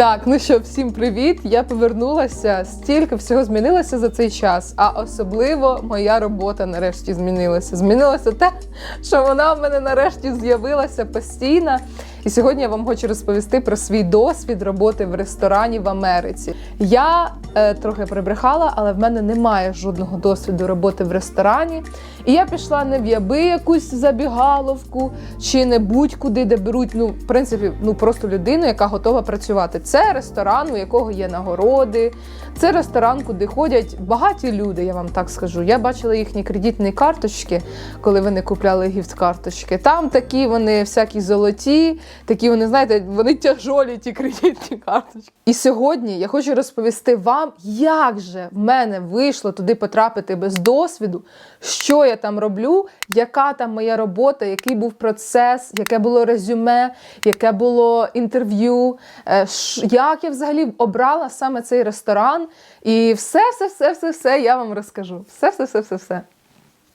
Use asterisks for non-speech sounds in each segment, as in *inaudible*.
Так, ну що, всім привіт! Я повернулася. Стільки всього змінилося за цей час, а особливо моя робота нарешті змінилася. Змінилося те, що вона в мене нарешті з'явилася постійно. І сьогодні я вам хочу розповісти про свій досвід роботи в ресторані в Америці. Я е, трохи прибрехала, але в мене немає жодного досвіду роботи в ресторані. І я пішла не в яби якусь забігаловку чи не будь-куди, де беруть, ну, в принципі, ну просто людину, яка готова працювати. Це ресторан, у якого є нагороди. Це ресторан, куди ходять багаті люди, я вам так скажу. Я бачила їхні кредитні карточки, коли вони купляли гіфт-карточки. Там такі вони всякі золоті, такі вони, знаєте, вони тяжолі, ті кредитні карточки. І сьогодні я хочу розповісти вам, як же в мене вийшло туди потрапити без досвіду, що я там роблю, яка там моя робота, який був процес, яке було резюме, яке було інтерв'ю, е, як я взагалі обрала саме цей ресторан. І все, все, все, все, все я вам розкажу. Все, все, все, все, все.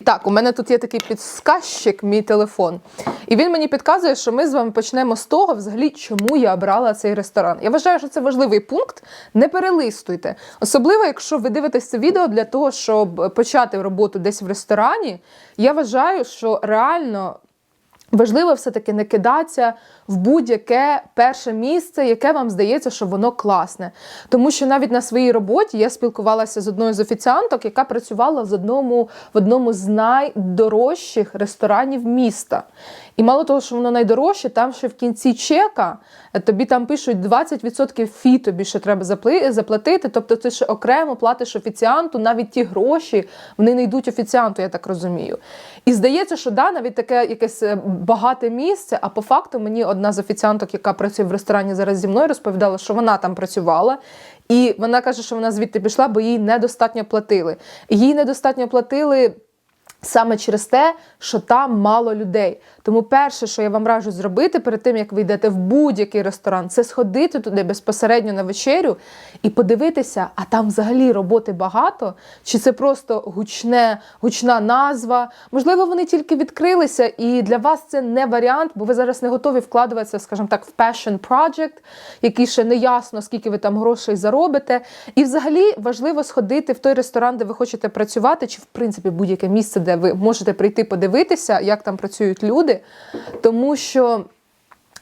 Так, у мене тут є такий підсказчик, мій телефон. І він мені підказує, що ми з вами почнемо з того, взагалі, чому я обрала цей ресторан. Я вважаю, що це важливий пункт. Не перелистуйте. Особливо, якщо ви дивитесь це відео для того, щоб почати роботу десь в ресторані. Я вважаю, що реально Важливо все-таки не кидатися в будь-яке перше місце, яке вам здається, що воно класне. Тому що навіть на своїй роботі я спілкувалася з одною з офіціанток, яка працювала в одному, в одному з найдорожчих ресторанів міста. І мало того, що воно найдорожче, там ще в кінці чека е, тобі там пишуть 20% фі тобі ще треба заплатити. Тобто ти ще окремо платиш офіціанту, навіть ті гроші вони не йдуть офіціанту, я так розумію. І здається, що да, навіть таке якесь е, багате місце. А по факту мені одна з офіціанток, яка працює в ресторані зараз зі мною, розповідала, що вона там працювала. І вона каже, що вона звідти пішла, бо їй недостатньо платили. Їй недостатньо платили. Саме через те, що там мало людей. Тому перше, що я вам раджу зробити перед тим, як ви йдете в будь-який ресторан, це сходити туди безпосередньо на вечерю і подивитися, а там взагалі роботи багато, чи це просто гучне, гучна назва. Можливо, вони тільки відкрилися, і для вас це не варіант, бо ви зараз не готові вкладуватися, скажімо так, в passion project, який ще не ясно, скільки ви там грошей заробите. І взагалі важливо сходити в той ресторан, де ви хочете працювати, чи в принципі будь-яке місце, де ви можете прийти подивитися, як там працюють люди, тому що.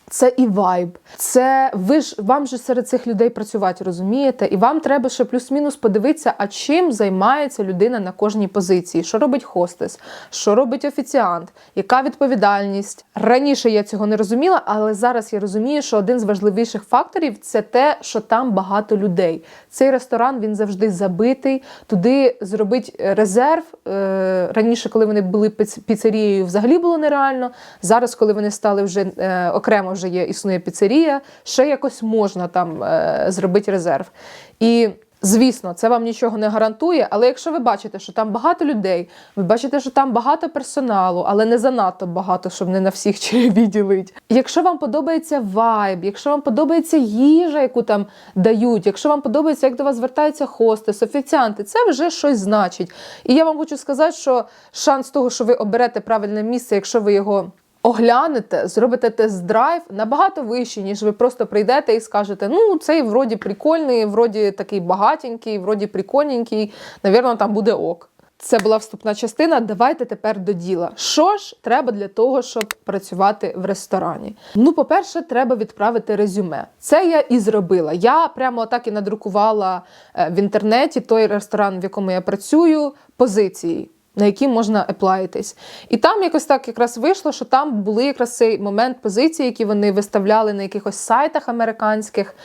Це і вайб, це ви ж вам же серед цих людей працювати, розумієте? І вам треба ще плюс-мінус подивитися, а чим займається людина на кожній позиції, що робить хостес, що робить офіціант, яка відповідальність. Раніше я цього не розуміла, але зараз я розумію, що один з важливіших факторів це те, що там багато людей. Цей ресторан він завжди забитий. Туди зробить резерв. Е, Раніше, коли вони були піцерією, взагалі було нереально. Зараз, коли вони стали вже е, вже є існує піцерія, ще якось можна там е, зробити резерв. І Звісно, це вам нічого не гарантує, але якщо ви бачите, що там багато людей, ви бачите, що там багато персоналу, але не занадто багато, щоб не на всіх череві *laughs* ділить. Якщо вам подобається вайб, якщо вам подобається їжа, яку там дають, якщо вам подобається, як до вас звертаються хостес, офіціанти, це вже щось значить. І я вам хочу сказати, що шанс того, що ви оберете правильне місце, якщо ви його оглянете, зробите тест-драйв набагато вищий, ніж ви просто прийдете і скажете: ну, цей вроді прикольний, вроді такий багатенький, вроді прикольненький, навірно, там буде ок. Це була вступна частина. Давайте тепер до діла. Що ж треба для того, щоб працювати в ресторані? Ну, по-перше, треба відправити резюме. Це я і зробила. Я прямо так і надрукувала е, в інтернеті той ресторан, в якому я працюю, позиції на які можна еплаїтись. І там якось так якраз вийшло, що там були якраз цей момент позиції, які вони виставляли на якихось сайтах американських.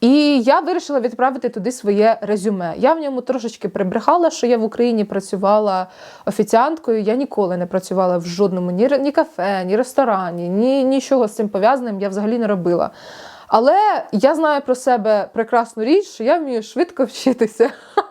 І я вирішила відправити туди своє резюме. Я в ньому трошечки прибрехала, що я в Україні працювала офіціанткою. Я ніколи не працювала в жодному ні, ні кафе, ні ресторані, ні нічого з цим пов'язаним я взагалі не робила. Але я знаю про себе прекрасну річ, що я вмію швидко вчитися. *laughs*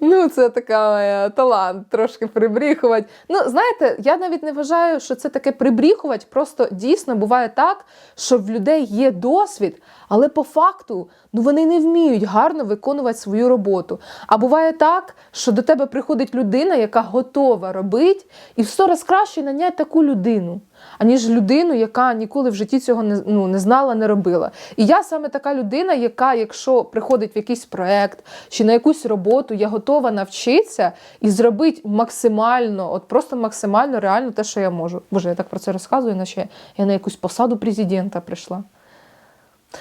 Ну, це така моя талант, трошки прибріхувати. Ну, знаєте, я навіть не вважаю, що це таке прибріхувати. Просто дійсно буває так, що в людей є досвід, але по факту ну, вони не вміють гарно виконувати свою роботу. А буває так, що до тебе приходить людина, яка готова робити, і в сто раз краще наняти таку людину. Аніж людину, яка ніколи в житті цього не, ну, не знала, не робила. І я саме така людина, яка, якщо приходить в якийсь проект чи на якусь роботу, я готова навчитися і зробити максимально, от просто максимально реально те, що я можу. Боже, я так про це розказую, наче я на якусь посаду президента прийшла.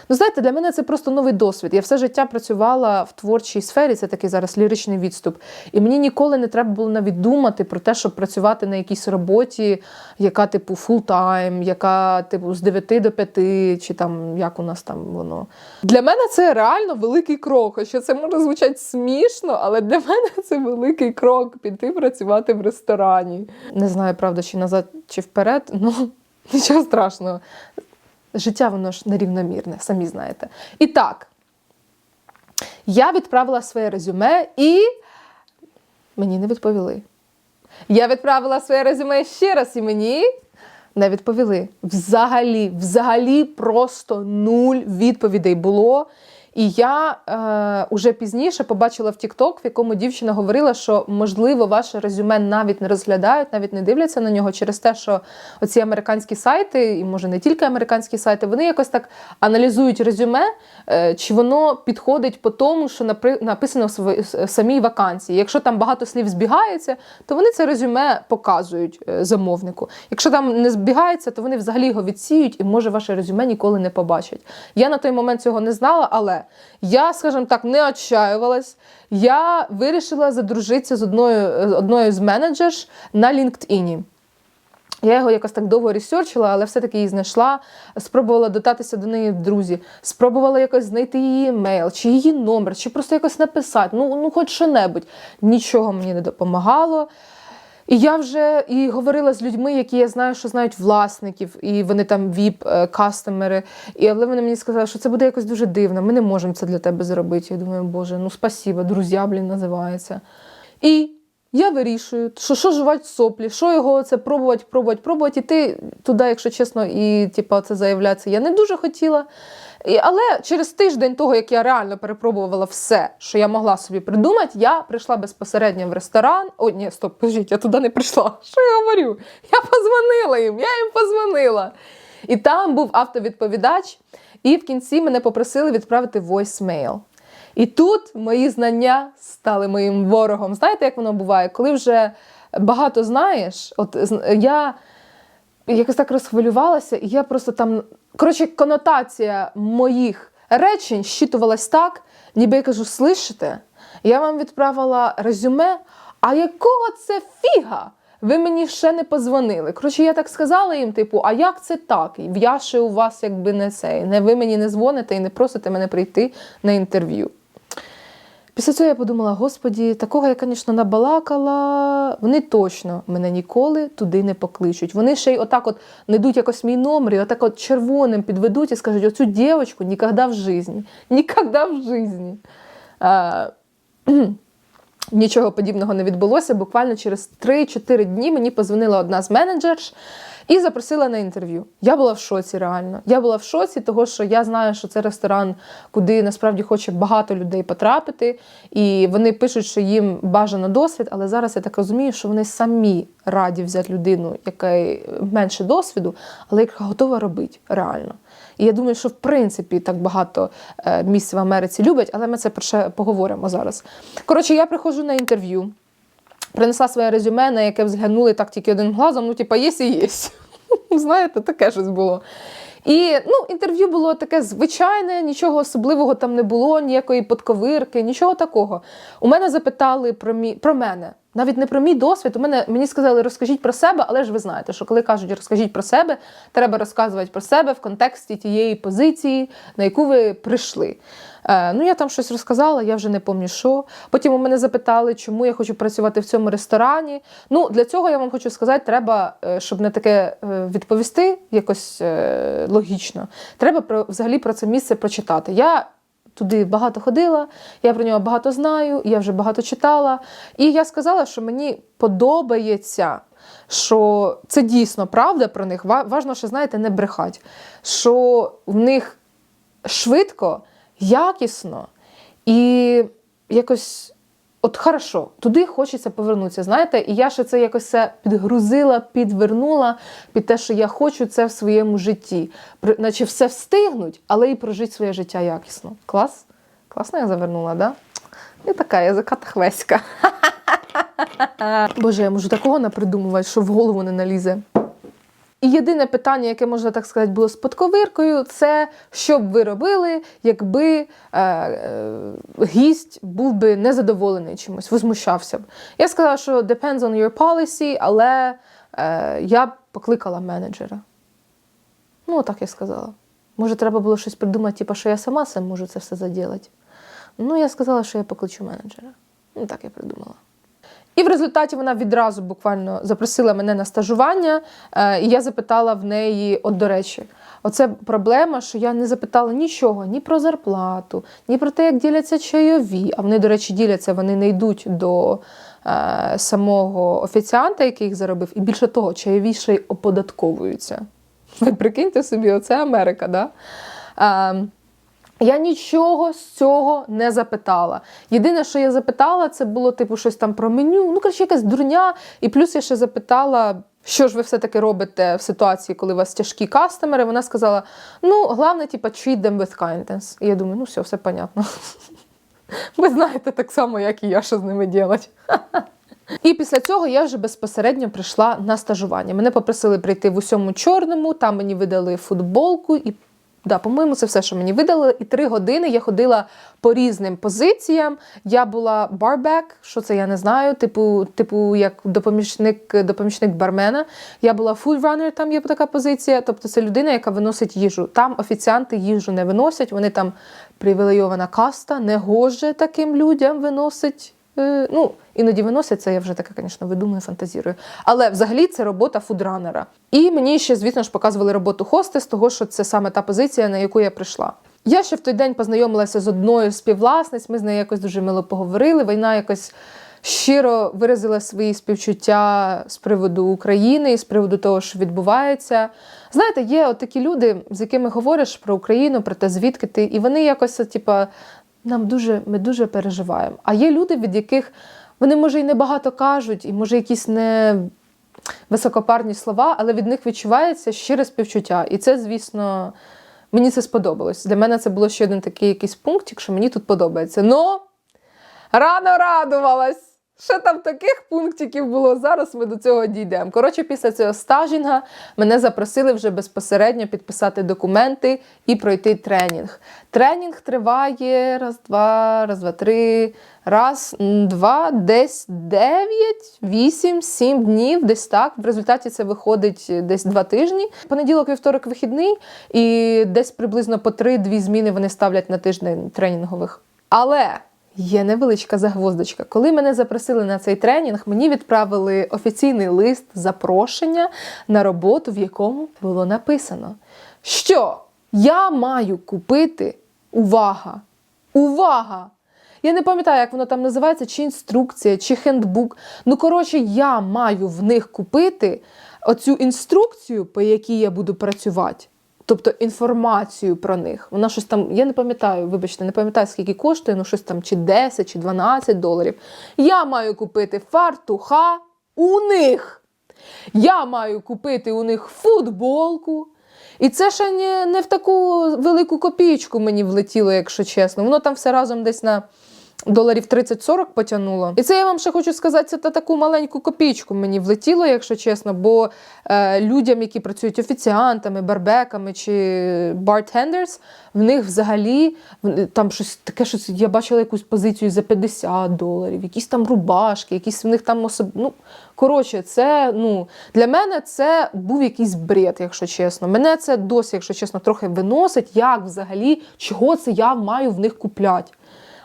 Ну, знаєте, для мене це просто новий досвід. Я все життя працювала в творчій сфері, це такий зараз ліричний відступ. І мені ніколи не треба було навіть думати про те, щоб працювати на якійсь роботі, яка, типу, фултайм, яка, типу, з 9 до 5, чи там як у нас там воно. Для мене це реально великий крок. Хоча це може звучати смішно, але для мене це великий крок піти працювати в ресторані. Не знаю, правда, чи назад, чи вперед. Ну, *laughs* нічого страшного. Життя воно ж нерівномірне, самі знаєте. І так, я відправила своє резюме і мені не відповіли. Я відправила своє резюме ще раз і мені не відповіли. Взагалі, взагалі, просто нуль відповідей було. І я е, уже пізніше побачила в TikTok, в якому дівчина говорила, що можливо ваше резюме навіть не розглядають, навіть не дивляться на нього через те, що оці американські сайти, і може не тільки американські сайти, вони якось так аналізують резюме, е, чи воно підходить по тому, що написано в самій вакансії. Якщо там багато слів збігається, то вони це резюме показують е, замовнику. Якщо там не збігається, то вони взагалі його відсіють і може ваше резюме ніколи не побачать. Я на той момент цього не знала, але я, скажімо так, не отчаювалась. Я вирішила задружитися з одною, одною з менеджерш на LinkedIn. Я його якось так довго ресерчила, але все-таки її знайшла. Спробувала дотатися до неї в друзі, спробувала якось знайти її емейл, чи її номер, чи просто якось написати. Ну, ну хоч що-небудь. Нічого мені не допомагало. І я вже і говорила з людьми, які я знаю, що знають власників, і вони там віп-кастомери. І але вони мені сказали, що це буде якось дуже дивно. Ми не можемо це для тебе зробити. Я думаю, боже, ну спасіба, друзі, блін, називається. І я вирішую, що що жувати соплі, що його це пробувати, пробувати, пробувати. І ти туди, якщо чесно, і типу, це заявлятися я не дуже хотіла. І, але через тиждень того, як я реально перепробувала все, що я могла собі придумати, я прийшла безпосередньо в ресторан. О, ні, стоп, кажіть, я туди не прийшла. *laughs* Що я говорю? Я позвонила їм, я їм позвонила. І там був автовідповідач, і в кінці мене попросили відправити voicemail. І тут мої знання стали моїм ворогом. Знаєте, як воно буває? Коли вже багато знаєш, от я якось так розхвилювалася, і я просто там. Коротше, конотація моїх речень щитувалась так, ніби я кажу: слышите, я вам відправила резюме, а якого це фіга? Ви мені ще не позвонили. Коротше, я так сказала їм, типу, а як це так? Я ще у вас якби не цей. Не ви мені не дзвоните і не просите мене прийти на інтерв'ю. Після цього я подумала: господі, такого я, звісно, набалакала. Вони точно мене ніколи туди не покличуть. Вони ще й отак от знайдуть якось мій номер, і отак от червоним підведуть і скажуть: оцю дівчинку ніколи в житті. Ніколи в житті. А, *clears throat* Нічого подібного не відбулося. Буквально через 3-4 дні мені позвонила одна з менеджерш і запросила на інтерв'ю. Я була в шоці реально. Я була в шоці, того що я знаю, що це ресторан, куди насправді хоче багато людей потрапити. І вони пишуть, що їм бажано досвід, але зараз я так розумію, що вони самі раді взяти людину, яка менше досвіду, але яка готова робити реально. І я думаю, що в принципі так багато е, місць в Америці люблять, але ми це про поговоримо зараз. Коротше, я приходжу на інтерв'ю, принесла своє резюме, на яке взглянули так тільки одним глазом, ну, типа, є і є. Знаєте, таке щось було. І ну, інтерв'ю було таке звичайне, нічого особливого там не було, ніякої подковирки, нічого такого. У мене запитали про мі... про мене. Навіть не про мій досвід. У мене мені сказали, розкажіть про себе, але ж ви знаєте, що коли кажуть, розкажіть про себе, треба розказувати про себе в контексті тієї позиції, на яку ви прийшли. Е, ну, я там щось розказала, я вже не пам'ятаю, що. Потім у мене запитали, чому я хочу працювати в цьому ресторані. Ну, для цього я вам хочу сказати, треба, е, щоб не таке е, відповісти якось е, логічно. Треба про, взагалі про це місце прочитати. Я туди багато ходила, я про нього багато знаю, я вже багато читала. І я сказала, що мені подобається, що це дійсно правда про них. Ва- Важно, що знаєте, не брехать. Що в них швидко, якісно і якось от хорошо, туди хочеться повернутися. Знаєте, і я ще це якось все підгрузила, підвернула під те, що я хочу це в своєму житті. При- Наче все встигнуть, але і прожити своє життя якісно. Клас? Класно я завернула, да? Не така язика хвеська. *laughs* Боже, я можу такого напридумувати, що в голову не налізе. І єдине питання, яке можна так сказати, було з подковиркою, це що б ви робили, якби е, е, гість був би незадоволений чимось, возмущався б. Я сказала, що depends on your policy, але е, я б покликала менеджера. Ну, так я сказала. Може, треба було щось придумати, типу, що я сама сам можу це все заділати. Ну, я сказала, що я покличу менеджера. Ну, так я придумала. І в результаті вона відразу буквально запросила мене на стажування, е, і я запитала в неї: от до речі, оце проблема, що я не запитала нічого ні про зарплату, ні про те, як діляться чайові. А вони, до речі, діляться, вони не йдуть до е, самого офіціанта, який їх заробив, і більше того, чайові ще й оподатковуються. Ви прикиньте собі, оце Америка, да? Е, я нічого з цього не запитала. Єдине, що я запитала, це було типу щось там про меню. Ну, коротше, якась дурня. І плюс я ще запитала, що ж ви все-таки робите в ситуації, коли у вас тяжкі кастомери. Вона сказала: ну, головне, типу, treat them with kindness. І я думаю, ну все, все понятно. *laughs* Ви знаєте так само, як і я, що з ними робити. *laughs* І після цього я вже безпосередньо прийшла на стажування. Мене попросили прийти в усьому чорному, там мені видали футболку і. Да, по-моєму, це все, що мені видали. І три години я ходила по різним позиціям. Я була барбек, що це я не знаю, типу, типу як допомічник, допомічник бармена. Я була фудранер, там є така позиція. Тобто це людина, яка виносить їжу. Там офіціанти їжу не виносять, вони там привілейована каста, не гоже таким людям виносить. Е, Ну, іноді виносять це, я вже таке, звісно, видумую, фантазірую. Але взагалі це робота фудранера. І мені ще, звісно ж, показували роботу хостес, того що це саме та позиція, на яку я прийшла. Я ще в той день познайомилася з одною з співвласниць, ми з нею якось дуже мило поговорили. Війна якось щиро виразила свої співчуття з приводу України і з приводу того, що відбувається. Знаєте, є от такі люди, з якими говориш про Україну, про те, звідки ти, і вони якось, типа, нам дуже, ми дуже переживаємо. А є люди, від яких вони, може, і небагато кажуть, і може якісь не високопарні слова, але від них відчувається щире співчуття. І це, звісно, мені це сподобалось. Для мене це було ще один такий якийсь пункт, якщо мені тут подобається. Ну, рано радувалась! Що там таких пунктиків було? Зараз ми до цього дійдемо. Коротше, після цього стажінга мене запросили вже безпосередньо підписати документи і пройти тренінг. Тренінг триває раз, два, раз, два, три, раз, два, десь дев'ять, вісім, сім днів, десь так. В результаті це виходить десь два тижні. Понеділок, вівторок, вихідний, і десь приблизно по три-дві зміни вони ставлять на тиждень тренінгових. Але Є невеличка загвоздочка. Коли мене запросили на цей тренінг, мені відправили офіційний лист запрошення на роботу, в якому було написано, що я маю купити увага! Увага! Я не пам'ятаю, як воно там називається, чи інструкція, чи хендбук. Ну, коротше, я маю в них купити оцю інструкцію, по якій я буду працювати. Тобто інформацію про них. Вона щось там, я не пам'ятаю, вибачте, не пам'ятаю, скільки коштує, ну щось там чи 10, чи 12 доларів. Я маю купити фартуха у них. Я маю купити у них футболку. І це ще не, не в таку велику копійку мені влетіло, якщо чесно. Воно там все разом десь на доларів 30-40 потягнуло. І це я вам ще хочу сказати, це та таку маленьку копійку мені влетіло, якщо чесно. Бо е, людям, які працюють офіціантами, барбеками чи бартендерс, в них взагалі там щось таке, щось я бачила якусь позицію за 50 доларів, якісь там рубашки, якісь в них там особ... Ну, коротше, це ну для мене це був якийсь бред, якщо чесно. Мене це досі, якщо чесно, трохи виносить, як взагалі, чого це я маю в них купляти.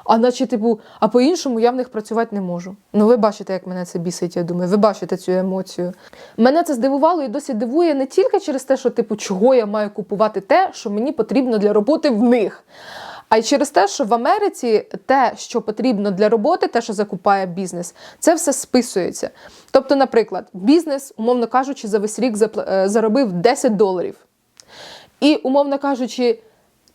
А наче, типу, а по-іншому я в них працювати не можу. Ну, ви бачите, як мене це бісить, я думаю. Ви бачите цю емоцію. Мене це здивувало і досі дивує не тільки через те, що, типу, чого я маю купувати те, що мені потрібно для роботи в них. А й через те, що в Америці те, що потрібно для роботи, те, що закупає бізнес, це все списується. Тобто, наприклад, бізнес, умовно кажучи, за весь рік е, заробив 10 доларів. І, умовно кажучи,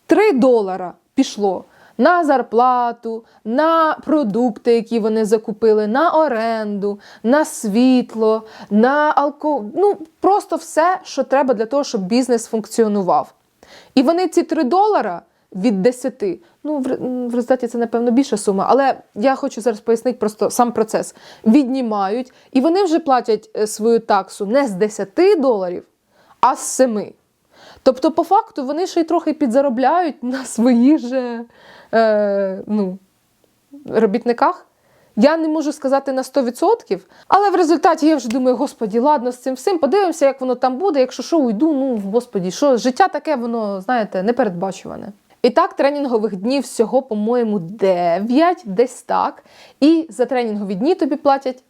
3 долара пішло на зарплату, на продукти, які вони закупили, на оренду, на світло, на алко... ну просто все, що треба для того, щоб бізнес функціонував. І вони ці 3 долара від 10, ну в, результаті це напевно більша сума, але я хочу зараз пояснити просто сам процес. Віднімають, і вони вже платять е, свою таксу не з 10 доларів, а з 7. Тобто, по факту, вони ще й трохи підзаробляють на своїх же е, ну, робітниках. Я не можу сказати на 100%, але в результаті я вже думаю, господі, ладно, з цим всім, подивимося, як воно там буде. Якщо що, уйду, ну господі, що життя таке, воно, знаєте, непередбачуване. І так, тренінгових днів всього, по-моєму, 9, десь так. І за тренінгові дні тобі платять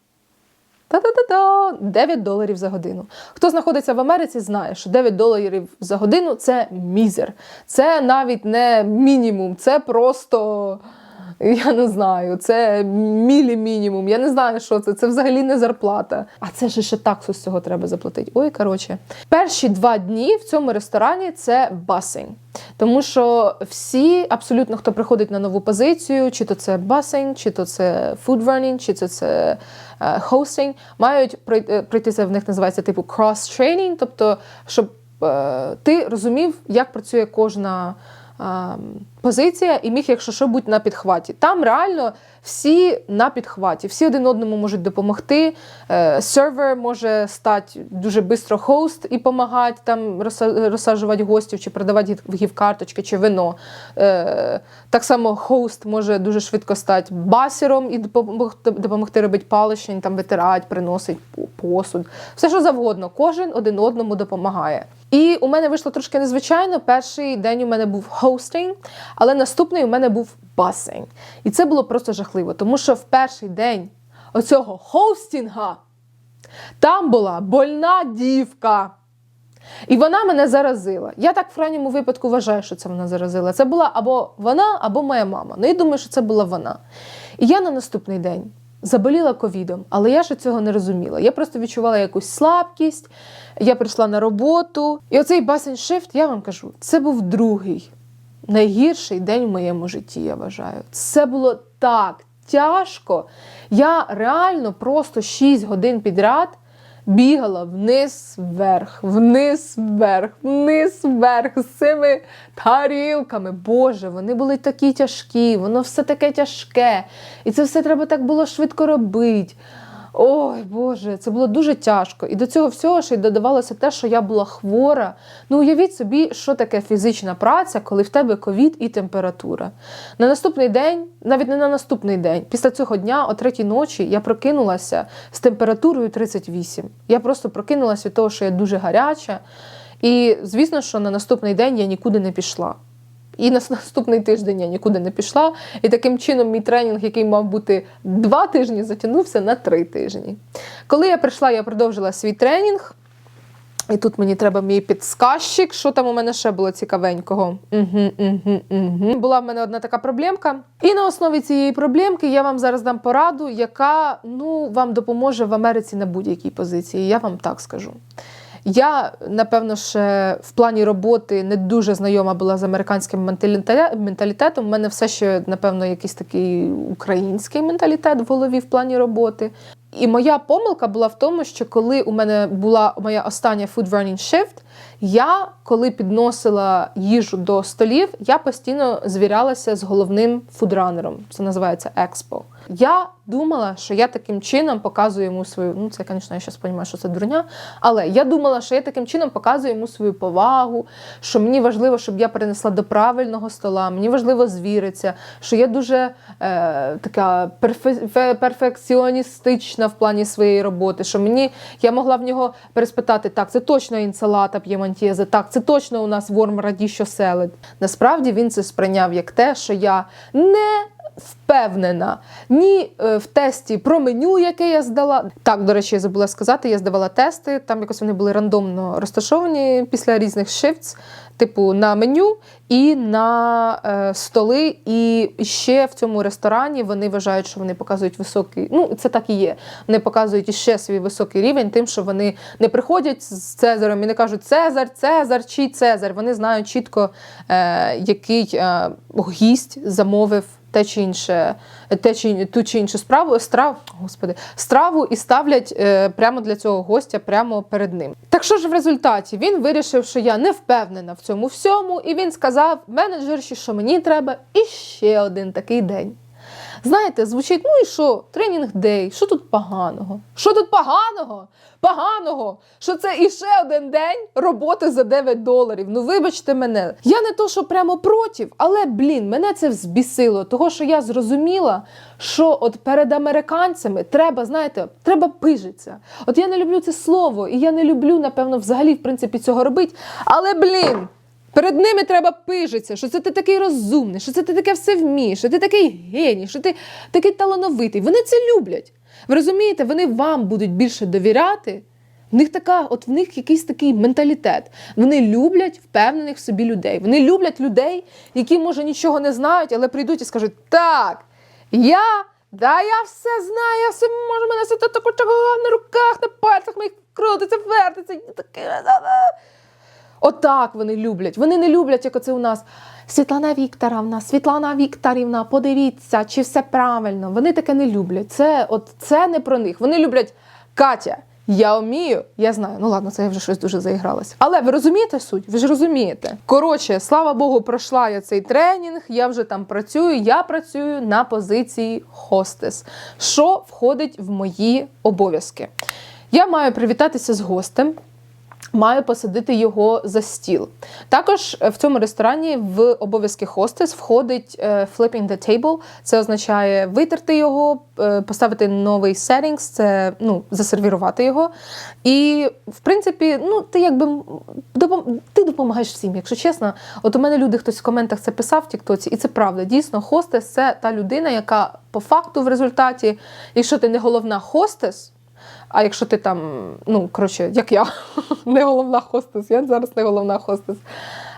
та-та-та-та, 9 доларів за годину. Хто знаходиться в Америці, знає, що 9 доларів за годину це мізер. Це навіть не мінімум, це просто. Я не знаю, це мілі-мінімум. Я не знаю, що це. Це взагалі не зарплата. А це ж ще таксу з цього треба заплатити. Ой, коротше. Перші два дні в цьому ресторані це басейн. Тому що всі, абсолютно, хто приходить на нову позицію, чи то це басейн, чи то це running, чи то це е, hosting, мають е, пройти це в них називається типу cross-training, тобто, щоб е, ти розумів, як працює кожна позиція і міг, якщо що, бути на підхваті. Там реально всі на підхваті, всі один одному можуть допомогти. Е, сервер може стати дуже швидко хост і допомагати там розсаджувати гостів, чи продавати гі- гів-карточки, чи вино. Е, так само хост може дуже швидко стати басером і допомогти, допомогти робити паличень, там витирати, приносить посуд. Все, що завгодно. Кожен один одному допомагає. І у мене вийшло трошки незвичайно. Перший день у мене був хостинг, але наступний у мене був басейн. І це було просто жахливо, тому що в перший день оцього хостінга там була больна дівка. І вона мене заразила. Я так в крайньому випадку вважаю, що це вона заразила. Це була або вона, або моя мама. Ну, я думаю, що це була вона. І я на наступний день заболіла ковідом, але я ще цього не розуміла. Я просто відчувала якусь слабкість, я прийшла на роботу. І оцей басень шифт, я вам кажу, це був другий найгірший день в моєму житті, я вважаю. Це було так тяжко. Я реально просто 6 годин підряд бігала вниз вверх, вниз вверх, вниз вверх з цими тарілками. Боже, вони були такі тяжкі, воно все таке тяжке. І це все треба так було швидко робити. Ой, Боже, це було дуже тяжко. І до цього всього ще й додавалося те, що я була хвора. Ну, уявіть собі, що таке фізична праця, коли в тебе ковід і температура. На наступний день, навіть не на наступний день, після цього дня, о третій ночі, я прокинулася з температурою 38. Я просто прокинулася від того, що я дуже гаряча. І звісно, що на наступний день я нікуди не пішла. І на наступний тиждень я нікуди не пішла. І таким чином мій тренінг, який мав бути два тижні, затягнувся на три тижні. Коли я прийшла, я продовжила свій тренінг. І тут мені треба мій підсказчик. Що там у мене ще було цікавенького? Угу, угу, угу. Була в мене одна така проблемка. І на основі цієї проблемки я вам зараз дам пораду, яка ну, вам допоможе в Америці на будь-якій позиції. Я вам так скажу. Я, напевно, ще в плані роботи не дуже знайома була з американським менталіте- менталітетом. У мене все ще, напевно, якийсь такий український менталітет в голові в плані роботи. І моя помилка була в тому, що коли у мене була моя остання food running shift, я, коли підносила їжу до столів, я постійно звірялася з головним фудранером. Це називається експо. Я думала, що я таким чином показую йому свою. Ну, це, звісно, я зараз розумію, що це дурня. Але я думала, що я таким чином показую йому свою повагу, що мені важливо, щоб я перенесла до правильного стола, мені важливо звіритися, що я дуже е, така перфе- перфекціоністична в плані своєї роботи, що мені я могла в нього переспитати, так, це точно інсалата п'ємонтєзе, так, це точно у нас ворм радіщо селед. Насправді він це сприйняв як те, що я не впевнена ні е, в тесті про меню, яке я здала. Так, до речі, я забула сказати, я здавала тести, там якось вони були рандомно розташовані після різних shifts. типу, на меню і на е, столи. І ще в цьому ресторані вони вважають, що вони показують високий. Ну, це так і є. Вони показують іще свій високий рівень, тим, що вони не приходять з Цезарем і не кажуть Цезар, Цезар чи Цезар. Вони знають чітко, е, який е, гість замовив. Те чи інше, те чи ту чи іншу справу, страв, господи, страву і ставлять е, прямо для цього гостя, прямо перед ним. Так що ж в результаті він вирішив, що я не впевнена в цьому всьому, і він сказав менеджерші, що мені треба іще один такий день. Знаєте, звучить, ну і що, тренінг дей, що тут поганого? Що тут поганого? Поганого, що це іще один день роботи за 9 доларів. Ну вибачте мене. Я не то, що прямо проти, але блін, мене це взбісило, того що я зрозуміла, що от перед американцями треба, знаєте, треба пижитися. От я не люблю це слово, і я не люблю, напевно, взагалі, в принципі, цього робити. Але блін. Перед ними треба пижитися, що це ти такий розумний, що це ти таке все вмієш, що ти такий геній, що ти такий талановитий. Вони це люблять. Ви розумієте, вони вам будуть більше довіряти. В них така, от в них якийсь такий менталітет. Вони люблять впевнених в собі людей. Вони люблять людей, які, може, нічого не знають, але прийдуть і скажуть: так, я, да, я все знаю, я все можу, мене все так на руках, на пальцях моїх крутиться, вертиться. таке. Отак вони люблять. Вони не люблять, як оце у нас. Світлана Вікторовна, Світлана Вікторівна, подивіться, чи все правильно. Вони таке не люблять. Це от це не про них. Вони люблять Катя. Я вмію, я знаю. Ну ладно, це я вже щось дуже заігралася. Але ви розумієте суть? Ви ж розумієте. Коротше, слава Богу, пройшла я цей тренінг. Я вже там працюю. Я працюю на позиції хостес, що входить в мої обов'язки. Я маю привітатися з гостем. Маю посадити його за стіл. Також в цьому ресторані в обов'язки хостес входить е, flipping the table. Це означає витерти його, е, поставити новий settings, це ну, засервірувати його. І, в принципі, ну, ти якби ти допомагаєш всім, якщо чесно. От у мене люди хтось в коментах це писав в Тіктоці, і це правда. Дійсно, хостес це та людина, яка по факту в результаті, якщо ти не головна хостес. А якщо ти там, ну коротше, як я, *laughs* не головна хостес, я зараз не головна хостес.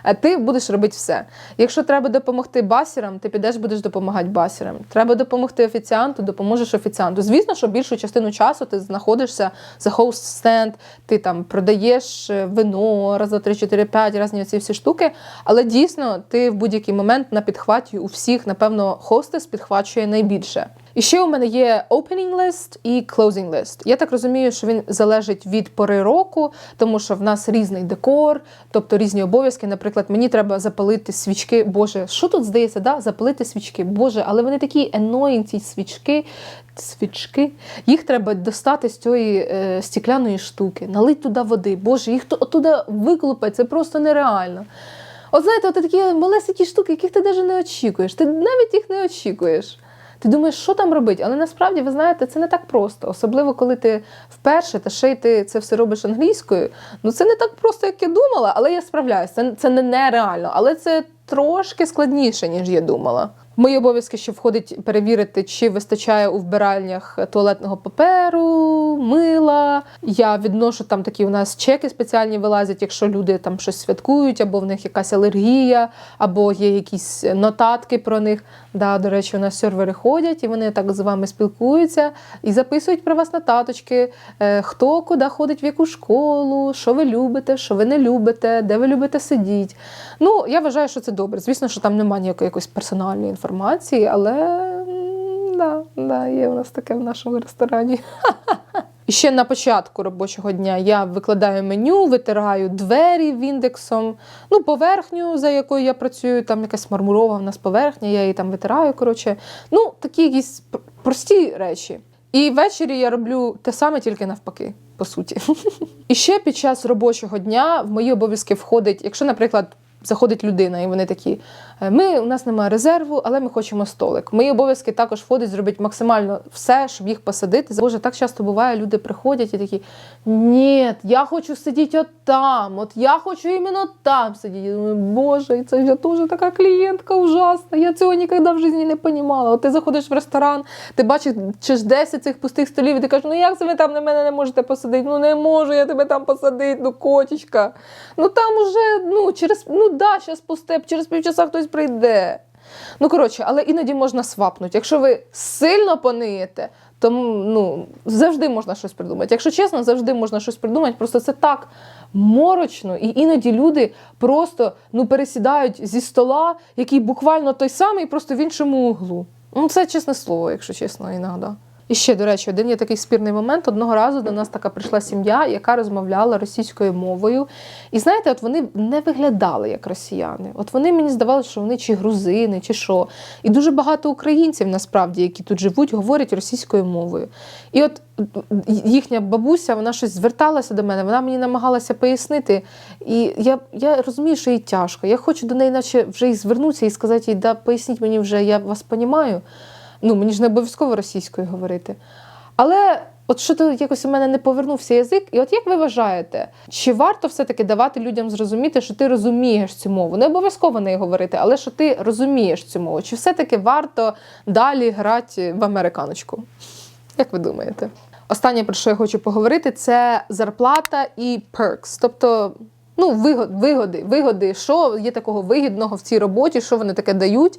А ти будеш робити все. Якщо треба допомогти басірам, ти підеш будеш допомагати басірам. Треба допомогти офіціанту, допоможеш офіціанту. Звісно, що більшу частину часу ти знаходишся за хост стенд, ти там продаєш е, вино, раз, два, три, чотири, п'ять, різні оці всі штуки. Але дійсно, ти в будь-який момент на підхваті у всіх, напевно, хостес підхвачує найбільше. І ще у мене є opening list і closing list. Я так розумію, що він залежить від пори року, тому що в нас різний декор, тобто різні обов'язки. Наприклад, мені треба запалити свічки. Боже, що тут здається? да? Запалити свічки. Боже, але вони такі annoying, ці свічки. Свічки, їх треба достати з цієї е, стікляної штуки, налить туди води. Боже, їх туди виклупати, це просто нереально. От знаєте, от такі малесенькі штуки, яких ти навіть не очікуєш. Ти навіть їх не очікуєш. Ти думаєш, що там робити? Але насправді, ви знаєте, це не так просто. Особливо, коли ти вперше та ще й ти це все робиш англійською. Ну це не так просто, як я думала, але я справляюся. Це, це не нереально, але це трошки складніше, ніж я думала. Мої обов'язки ще входить перевірити, чи вистачає у вбиральнях туалетного паперу, мила. Я відношу там такі у нас чеки спеціальні вилазять, якщо люди там щось святкують, або в них якась алергія, або є якісь нотатки про них. Да, До речі, у нас сервери ходять і вони так з вами спілкуються і записують про вас нотаточки, е, хто куди ходить, в яку школу, що ви любите, що ви не любите, де ви любите сидіти. Ну, я вважаю, що це добре. Звісно, що там немає ніякої якоїсь персональної інформації, але да, да, є у нас таке в нашому ресторані. *laughs* І ще на початку робочого дня я викладаю меню, витираю двері індексом, ну, поверхню, за якою я працюю, там якась мармурова в нас поверхня, я її там витираю. коротше. Ну, такі якісь прості речі. І ввечері я роблю те саме, тільки навпаки, по суті. *laughs* І ще під час робочого дня в мої обов'язки входить, якщо, наприклад, заходить людина, і вони такі: «Е, ми у нас немає резерву, але ми хочемо столик. Мої обов'язки також входить зробити максимально все, щоб їх посадити. Боже, так часто буває, люди приходять і такі: ні, я хочу сидіти от там, от я хочу іменно там сидіти. Боже, це я теж така клієнтка ужасна. Я цього ніколи в житті не понімала. От ти заходиш в ресторан, ти бачиш 10 цих пустих столів, і ти кажеш, ну як це ви там на мене не можете посадити? Ну не можу я тебе там посадити, ну котічка. Ну там уже ну, через ну, да, зараз пусте, через півчаса хтось прийде. Ну, коротше, але іноді можна свапнути. Якщо ви сильно пониєте, то ну, завжди можна щось придумати. Якщо чесно, завжди можна щось придумати. Просто це так морочно. І іноді люди просто ну, пересідають зі стола, який буквально той самий, просто в іншому углу. Ну, це чесне слово, якщо чесно, іноді. І ще, до речі, один є такий спірний момент. Одного разу до нас така прийшла сім'я, яка розмовляла російською мовою. І знаєте, от вони не виглядали як росіяни. От вони мені здавалося, що вони чи грузини, чи що. І дуже багато українців, насправді, які тут живуть, говорять російською мовою. І от їхня бабуся, вона щось зверталася до мене, вона мені намагалася пояснити. І я, я розумію, що їй тяжко. Я хочу до неї, наче вже і звернутися і сказати їй, да, поясніть мені вже, я вас понімаю. Ну, мені ж не обов'язково російською говорити. Але от що то якось у мене не повернувся язик. І от як ви вважаєте, чи варто все-таки давати людям зрозуміти, що ти розумієш цю мову? Не обов'язково неї говорити, але що ти розумієш цю мову? Чи все-таки варто далі грати в американочку? Як ви думаєте? Останнє, про що я хочу поговорити, це зарплата і perks. Тобто, ну, вигоди, вигоди, що є такого вигідного в цій роботі, що вони таке дають,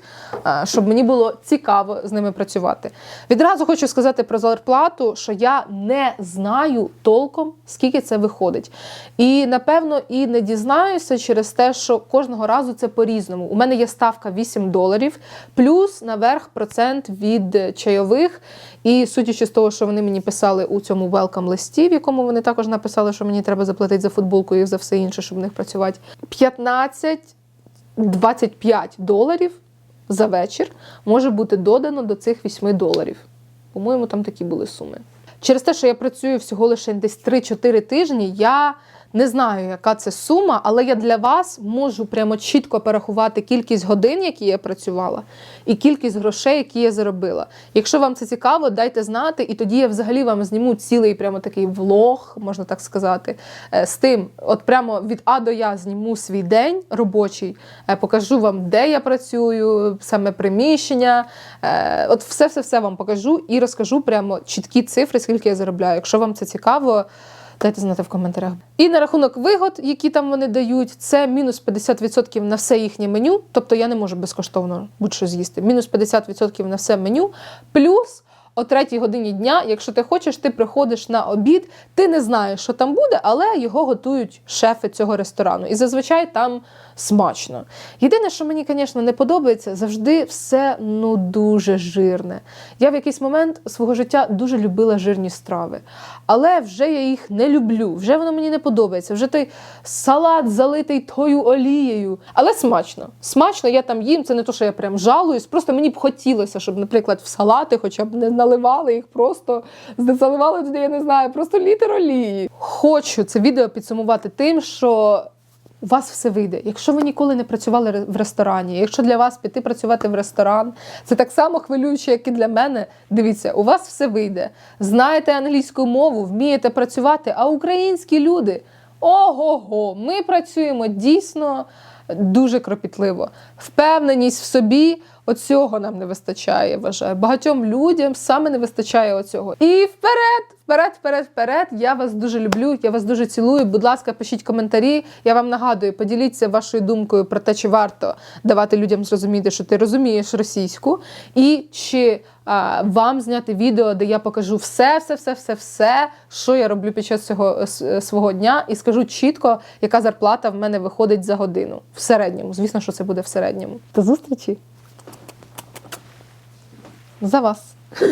щоб мені було цікаво з ними працювати. Відразу хочу сказати про зарплату, що я не знаю толком, скільки це виходить. І напевно і не дізнаюся через те, що кожного разу це по-різному. У мене є ставка 8 доларів, плюс наверх процент від чайових. І судячи з того, що вони мені писали у цьому welcome листі, в якому вони також написали, що мені треба заплатити за футболку і за все інше, щоб в них працювати. 15-25 доларів за вечір може бути додано до цих 8 доларів. По-моєму, там такі були суми. Через те, що я працюю всього лише десь 3-4 тижні, я не знаю, яка це сума, але я для вас можу прямо чітко порахувати кількість годин, які я працювала, і кількість грошей, які я заробила. Якщо вам це цікаво, дайте знати, і тоді я взагалі вам зніму цілий прямо такий влог, можна так сказати, е, з тим, от прямо від А до Я зніму свій день робочий, е, покажу вам, де я працюю, саме приміщення. е, От все-все-все вам покажу і розкажу прямо чіткі цифри, скільки я заробляю. Якщо вам це цікаво. Дайте знати в коментарях. І на рахунок вигод, які там вони дають, це мінус 50% на все їхнє меню. Тобто я не можу безкоштовно будь-що з'їсти. Мінус 50% на все меню. Плюс о третій годині дня, якщо ти хочеш, ти приходиш на обід, ти не знаєш, що там буде, але його готують шефи цього ресторану. І зазвичай там смачно. Єдине, що мені, звісно, не подобається, завжди все ну дуже жирне. Я в якийсь момент свого життя дуже любила жирні страви, але вже я їх не люблю, вже воно мені не подобається. Вже той салат залитий тою олією. Але смачно. Смачно, я там їм. Це не то, що я прям жалуюсь. Просто мені б хотілося, щоб, наприклад, в салати хоча б не наливали їх, просто заливали туди, я не знаю, просто літр олії. Хочу це відео підсумувати тим, що у вас все вийде. Якщо ви ніколи не працювали в ресторані, якщо для вас піти працювати в ресторан, це так само хвилююче, як і для мене. Дивіться, у вас все вийде. Знаєте англійську мову, вмієте працювати, а українські люди. Ого-го, ми працюємо дійсно дуже кропітливо. Впевненість в собі, оцього нам не вистачає, вважаю. Багатьом людям саме не вистачає оцього. І вперед, вперед, вперед, вперед. Я вас дуже люблю, я вас дуже цілую. Будь ласка, пишіть коментарі. Я вам нагадую, поділіться вашою думкою про те, чи варто давати людям зрозуміти, що ти розумієш російську, і чи вам зняти відео, де я покажу все, все, все, все, все, що я роблю під час цього е, свого дня, і скажу чітко, яка зарплата в мене виходить за годину. В середньому. Звісно, що це буде в середньому. До зустрічі! За вас! *laughs*